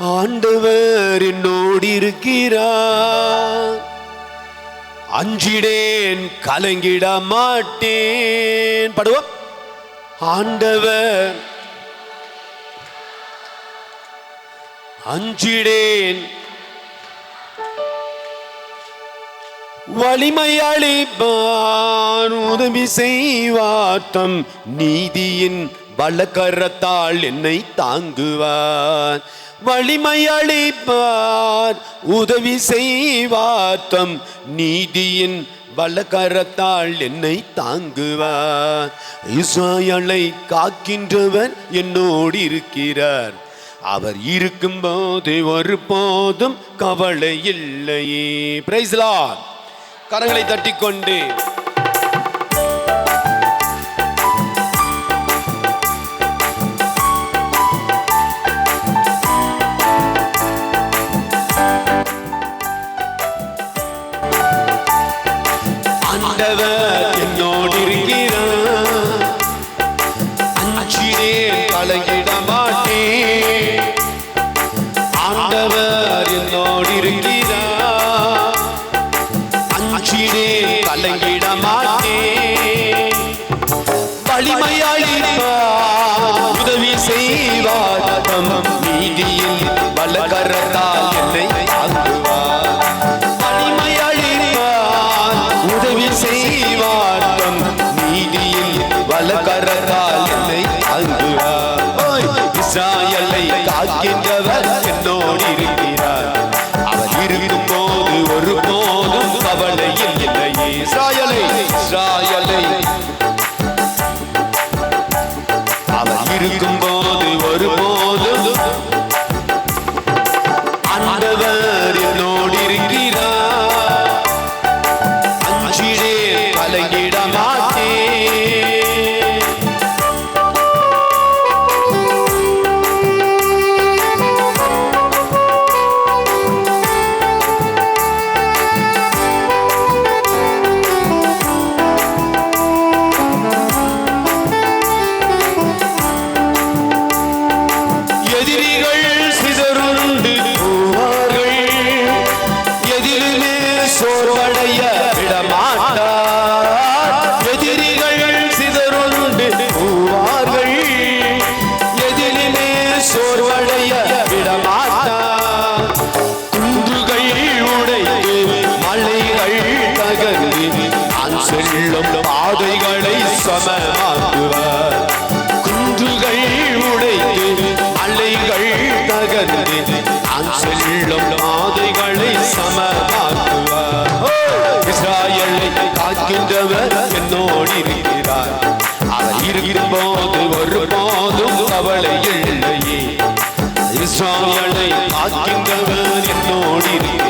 ஆண்டவர் என்னோடு இருக்கிறார் அஞ்சிடேன் கலங்கிட மாட்டேன் படுவோம். ஆண்டவர் அஞ்சிடேன் வலிமையளிப்பான் உதவி செய்வார்த்தம். நீதியின் வழக்கரத்தால் என்னை தாங்குவார். வலிமை அளிப்பார் உதவி செய்வார்த்தம். நீதியின் வல்லக்கரத்தால் என்னை தாங்குவார். இஸ்ராயலை காக்கின்றவர் என்னோடு இருக்கிறார். அவர் இருக்கும்போது ஒருபோதும் கவலை இல்லையே. பிரைஸ்லா கரங்களை தட்டிக்கொண்டு ஆண்டவர் இல்லையே மலைகள் தகர்ந்து நான் செல்லும் பாதைகளை சமமாக்குவார் இஸ்ராயலை காக்கின்றவர் என்னோடு இருக்கிறார் அவர் இருக்கும்போது ஒருபோதும் கவலை இல்லையே. இஸ்ராயலை காக்கின்றவர் என்னோடு இருக்கிறார்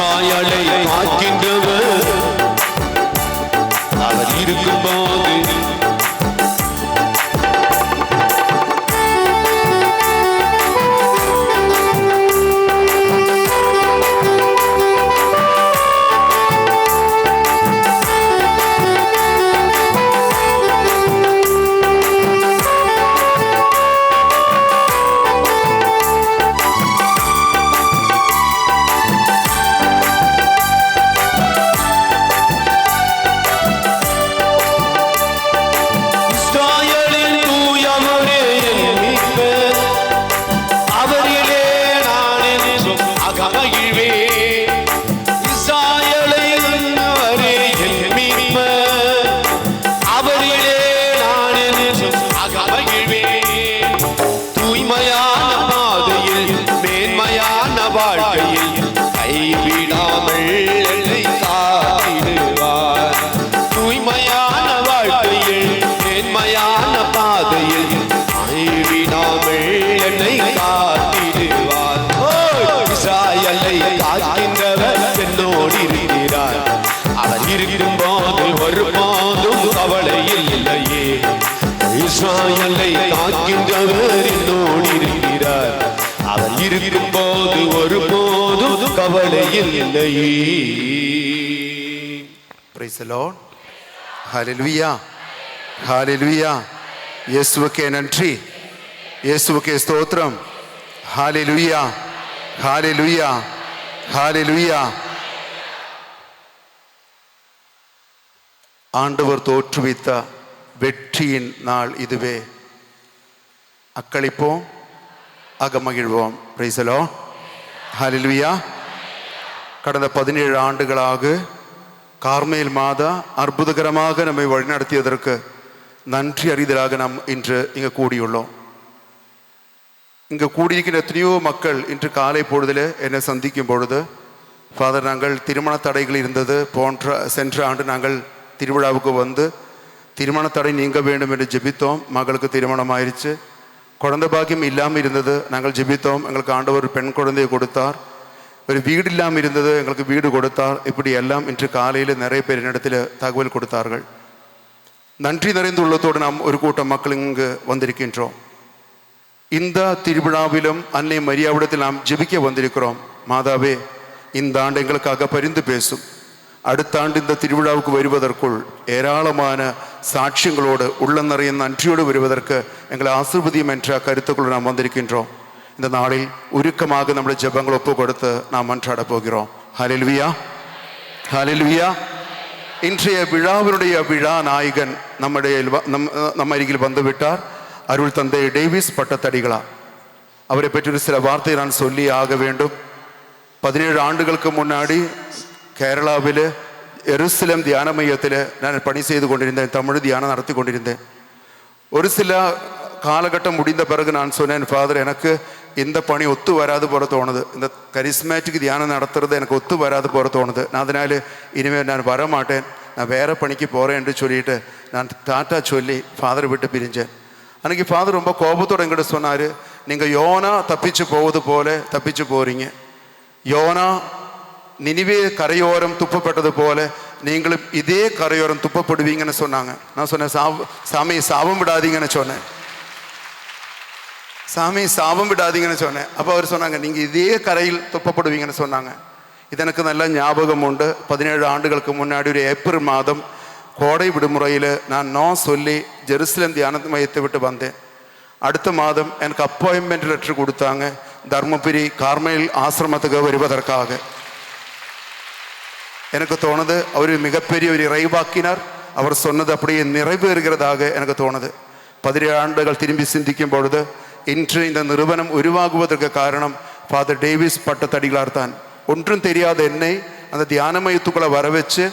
இஸ்ராயலை காக்கின்ற இருக்கும் போது ஒரு போதும் கவலை இல்லை ஹலெலுயா ஹாலெலுயா இயேசுவுக்கே நன்றி இயேசுவுக்கே ஸ்தோத்திரம் ஹாலெலுயா ஹாலெலுயா ஹாலெலுயா ஆண்டவர் தோற்றுவித்த வெற்றியின் நாள் இதுவே அக்களிப்போம் அகமகிழ்வோம் பிரைசலோ ஹலில்வியா கடந்த பதினேழு ஆண்டுகளாக கார்மேல் மாதா அற்புதகரமாக நம்மை வழிநடத்தியதற்கு நன்றி அறிதலாக நாம் இன்று இங்கே கூடியுள்ளோம். இங்கே கூடியிருக்கிற எத்தனையோ மக்கள் இன்று காலை பொழுதில் என்னை சந்திக்கும் பொழுது ஃபாதர் நாங்கள் திருமண தடைகள் இருந்தது. போன்ற சென்ற ஆண்டு நாங்கள் திருவிழாவுக்கு வந்து திருமண தடை நீங்க வேண்டும் என்று ஜெபித்தோம். மகளுக்கு திருமணம் ஆயிடுச்சு குழந்தை பாக்கியம் இல்லாமல் இருந்தது. நாங்கள் ஜெபித்தோம். எங்களுக்கு ஆண்டவர் ஒரு பெண் குழந்தையை கொடுத்தார். ஒரு வீடு இல்லாமல் இருந்தது. எங்களுக்கு வீடு கொடுத்தார். இப்படி எல்லாம் இன்று காலையில் நிறைய பேர் என்னிடத்தில் தகவல் கொடுத்தார்கள். நன்றி நிறைந்த உள்ளத்தோடு நாம் ஒரு கூட்டம் மக்கள் இங்கு வந்திருக்கின்றோம். இந்த திருவிழாவிலும் அன்னை மரியாவிடத்தில் நாம் ஜெபிக்க வந்திருக்கிறோம். மாதாவே இந்த ஆண்டு எங்களுக்காக பரிந்து பேசும். அடுத்த ஆண்டு இந்த திருவிழாவுக்கு வருவதற்குள் ஏராளமான சாட்சியங்களோடு உள்ள நிறைய நன்றியோடு வருவதற்கு எங்களை ஆசிர்வதியும் என்ற கருத்துக்குள் நாம் வந்திருக்கின்றோம் இந்த நாளில் உருக்கமாக நம்முடைய ஜெபங்கள் ஒப்பு கொடுத்து நாம் மன்றாட போகிறோம் ஹலில்வியா ஹலில்வியா இன்றைய விழாவினுடைய விழா நாயகன் நம்முடைய வ- நம் நம்ம அருகில் வந்துவிட்டார் அருள் தந்தை டேவிஸ் பட்டத்தடிகளா அவரை பற்றி ஒரு சில வார்த்தை நான் சொல்லி ஆக வேண்டும் பதினேழு ஆண்டுகளுக்கு முன்னாடி கேரளாவில் எருசலேம் தியான மையத்தில் நான் பணி செய்து கொண்டிருந்தேன் தமிழ் தியானம் நடத்தி கொண்டிருந்தேன் ஒரு சில காலகட்டம் முடிந்த பிறகு நான் சொன்னேன் ஃபாதர் எனக்கு இந்த பணி ஒத்து வராது போல தோணுது இந்த கரிஸ்மேட்டிக் தியானம் நடத்துறது எனக்கு ஒத்து வராது போல தோணுது நான் அதனால் இனிமேல் நான் வர மாட்டேன் நான் வேற பணிக்கு போகிறேன் என்று சொல்லிட்டு நான் டாட்டா சொல்லி ஃபாதரை விட்டு பிரிஞ்சேன் அன்றைக்கி ஃபாதர் ரொம்ப கோபத்தோடு எங்கிட்ட சொன்னார் நீங்கள் யோனா தப்பிச்சு போவது போல தப்பிச்சு போகிறீங்க யோனா நினிவே கரையோரம் துப்பப்பட்டது போல நீங்களும் இதே கரையோரம் துப்பப்படுவீங்கன்னு சொன்னாங்க. நான் சொன்னேன் சாவ சாமி சாபம் விடாதீங்கன்னு சொன்னேன். சாமி சாபம் விடாதீங்கன்னு சொன்னேன். அப்போ அவர் சொன்னாங்க நீங்கள் இதே கரையில் துப்பப்படுவீங்கன்னு சொன்னாங்க. இது எனக்கு நல்ல ஞாபகம் உண்டு. பதினேழு ஆண்டுகளுக்கு முன்னாடி ஒரு ஏப்ரல் மாதம் கோடை விடுமுறையில் நான் நோ சொல்லி ஜெருசலேம் தியான மையத்தை விட்டு வந்தேன். அடுத்த மாதம் எனக்கு அப்பாயின்மெண்ட் லெட்டர் கொடுத்தாங்க தர்மபுரி கார்மேல் ஆசிரமத்துக்கு வருவதற்காக. எனக்கு தோணுது அவர் மிகப்பெரிய ஒரு இறைவாக்கினார். அவர் சொன்னது அப்படியே நிறைவேறுகிறதாக எனக்கு தோணுது. பதினேழு ஆண்டுகள் திரும்பி சிந்திக்கும் பொழுது இன்று இந்த நிறுவனம் உருவாகுவதற்கு காரணம் ஃபாதர் டேவிஸ் பட்டத்தடிகளார் தான். ஒன்றும் தெரியாத என்னை அந்த தியான மையத்துக்குள்ள வர வச்சு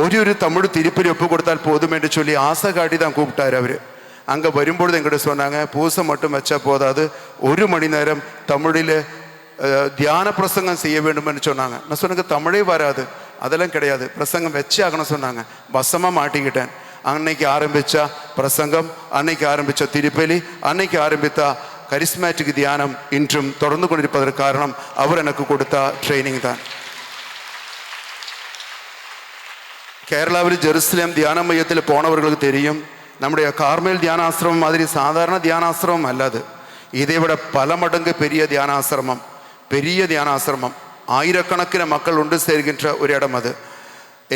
ஒரு ஒரு தமிழ் திருப்பி ஒப்பு கொடுத்தால் போதும் என்று சொல்லி ஆசை காட்டி தான் கூப்பிட்டார் அவர். அங்கே வரும்பொழுது எங்கிட்ட சொன்னாங்க பூசை மட்டும் வச்சா போதாது ஒரு மணி நேரம் தமிழில் தியான பிரசங்கம் செய்ய வேண்டும் என்று சொன்னாங்க. நான் சொன்னங்க தமிழே வராது. அதெல்லாம் கிடையாது. பிரசங்கம் வச்சே ஆகணும் சொன்னாங்க. வசமாக மாட்டிக்கிட்டேன். அன்னைக்கு ஆரம்பித்தா பிரசங்கம் அன்னைக்கு ஆரம்பித்த திருப்பலி அன்னைக்கு ஆரம்பித்தா கரிஸ்மேட்டிக் தியானம் இன்றும் தொடர்ந்து கொண்டிருப்பதற்கு காரணம் அவர் எனக்கு கொடுத்த ட்ரைனிங் தான். கேரளாவில் ஜெருசலேம் தியான மையத்தில் போனவர்களுக்கு தெரியும். நம்முடைய கார்மேல் தியானாசிரமம் மாதிரி சாதாரண தியானாசிரமம் அல்லது இதை விட பல மடங்கு பெரிய தியானாசிரமம். பெரிய தியானாசிரமம். ஆயிரக்கணக்கிന് மக்கள் ஒன்று சேர்கின்ற ஒரு இடம் அது.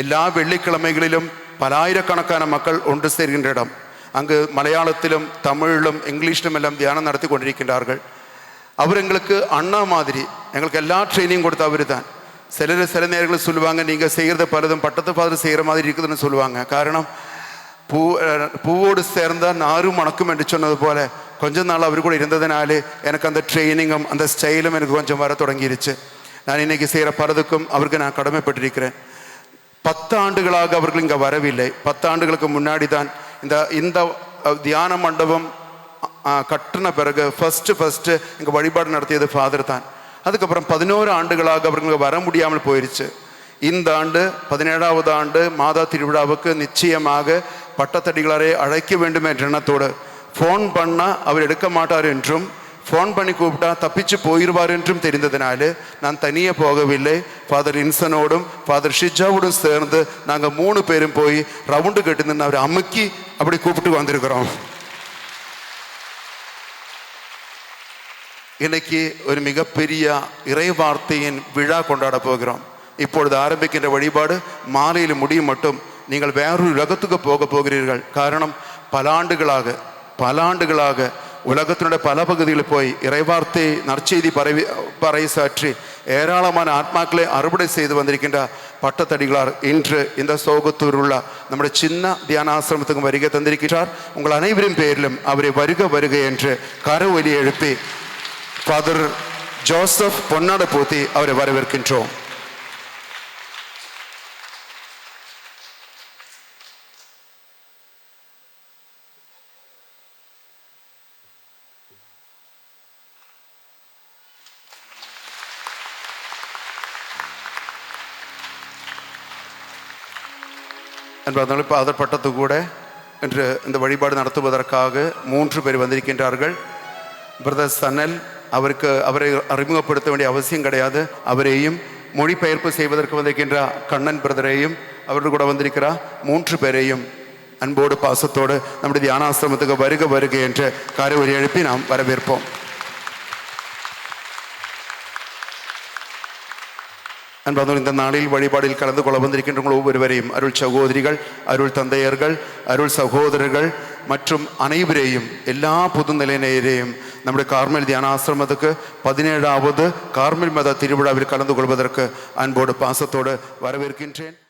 எல்லா வெள்ளிக்கிழமைகளிலும் பலாயிரக்கணக்கான மக்கள் ஒன்று சேர்கின்ற இடம். அங்கு மலையாளத்திலும் தமிழிலும் இங்கிலீஷிலும் எல்லாம் தியானம் நடத்தி கொண்டிருக்கின்றார்கள். அவர் எங்களுக்கு அண்ணா மாதிரி. எங்களுக்கு எல்லா ட்ரைனிங் கொடுத்த அவர் தான். சிலர் சில நேரங்களில் சொல்லுவாங்க நீங்கள் செய்கிறத பலதும் பட்டத்து பாதம் செய்கிற மாதிரி இருக்குதுன்னு சொல்லுவாங்க. காரணம் பூ பூவோடு சேர்ந்தால் நாரும் மணக்கும் என்று சொன்னது போல கொஞ்ச நாள் அவர் கூட இருந்ததுனாலே எனக்கு அந்த ட்ரைனிங்கும் அந்த ஸ்டைலும் எனக்கு கொஞ்சம் வர தொடங்கிருச்சு. நான் இன்னைக்கு செய்கிற பலதுக்கும் அவருக்கு நான் கடமைப்பட்டிருக்கிறேன். பத்து ஆண்டுகளாக அவர்கள் இங்கே வரவில்லை. பத்து ஆண்டுகளுக்கு முன்னாடி தான் இந்த இந்த தியான மண்டபம் கட்டின பிறகு ஃபஸ்ட்டு ஃபஸ்ட்டு இங்கே வழிபாடு நடத்தியது ஃபாதர் தான். அதுக்கப்புறம் பதினோரு ஆண்டுகளாக அவர்களுக்கு வர முடியாமல் போயிடுச்சு இந்த ஆண்டு பதினேழாவது ஆண்டு மாதா திருவிழாவுக்கு நிச்சயமாக பட்டத்தடிகளாரை அழைக்க வேண்டும் என்ற எண்ணத்தோடு ஃபோன் பண்ணால் அவர் எடுக்க மாட்டார் என்றும் ஃபோன் பண்ணி கூப்பிட்டா தப்பிச்சு போயிடுவார் என்றும் தெரிந்ததினால நான் தனியே போகவில்லை. ஃபாதர் இன்சனோடும் ஃபாதர் ஷிஜாவோடும் சேர்ந்து நாங்கள் மூணு பேரும் போய் ரவுண்டு கட்டி நின்று அவரை அமுக்கி அப்படி கூப்பிட்டு வந்திருக்கிறோம். இன்னைக்கு ஒரு மிகப்பெரிய இறை வார்த்தையின் விழா கொண்டாட போகிறோம். இப்பொழுது ஆரம்பிக்கின்ற வழிபாடு மாலையில் முடியும் மட்டும் நீங்கள் வேறொரு உலகத்துக்கு போக போகிறீர்கள். காரணம் பல ஆண்டுகளாக பல ஆண்டுகளாக உலகத்தினுடைய பல பகுதிகளில் போய் இறைவார்த்தை நற்செய்தி பரவி பறைசாற்றி ஏராளமான ஆத்மாக்களை அறுவடை செய்து வந்திருக்கின்ற பட்டத்தடிகளார் இன்று இந்த சோகத்தூர் உள்ள நம்முடைய சின்ன தியானாசிரமத்துக்கு வருகை தந்திருக்கிறார் உங்கள் அனைவரின் பேரிலும் அவரை வருக வருக என்று கரவொலி எழுப்பி ஃபாதர் ஜோசப் பொன்னாட போத்தி அவரை வரவேற்கின்றோம் என்பதனால் இப்போ அதர் பட்டத்து கூட இன்று இந்த வழிபாடு நடத்துவதற்காக மூன்று பேர் வந்திருக்கின்றார்கள். பிரதர் சனல் அவருக்கு அவரை அறிமுகப்படுத்த வேண்டிய அவசியம் கிடையாது. அவரையும் மொழிபெயர்ப்பு செய்வதற்கு வந்திருக்கின்ற கண்ணன் பிரதரையும் அவர்கள் கூட வந்திருக்கிறார் மூன்று பேரையும் அன்போடு பாசத்தோடு நம்முடைய தியானாசிரமத்துக்கு வருக வருக என்று காரை எழுப்பி நாம் வரவேற்போம். அன்பார்ந்தோர் இந்த நாளில் வழிபாடில் கலந்து கொள்ள வந்திருக்கின்ற உங்கள் ஒவ்வொருவரையும் அருள் சகோதரிகள் அருள் தந்தையர்கள் அருள் சகோதரர்கள் மற்றும் அனைவரையும் எல்லா புதுநிலையினரையும் நம்முடைய கார்மல் தியானாசிரமத்துக்கு பதினேழாவது கார்மல் மத திருவிழாவில் கலந்து கொள்வதற்கு அன்போடு பாசத்தோடு வரவேற்கின்றேன்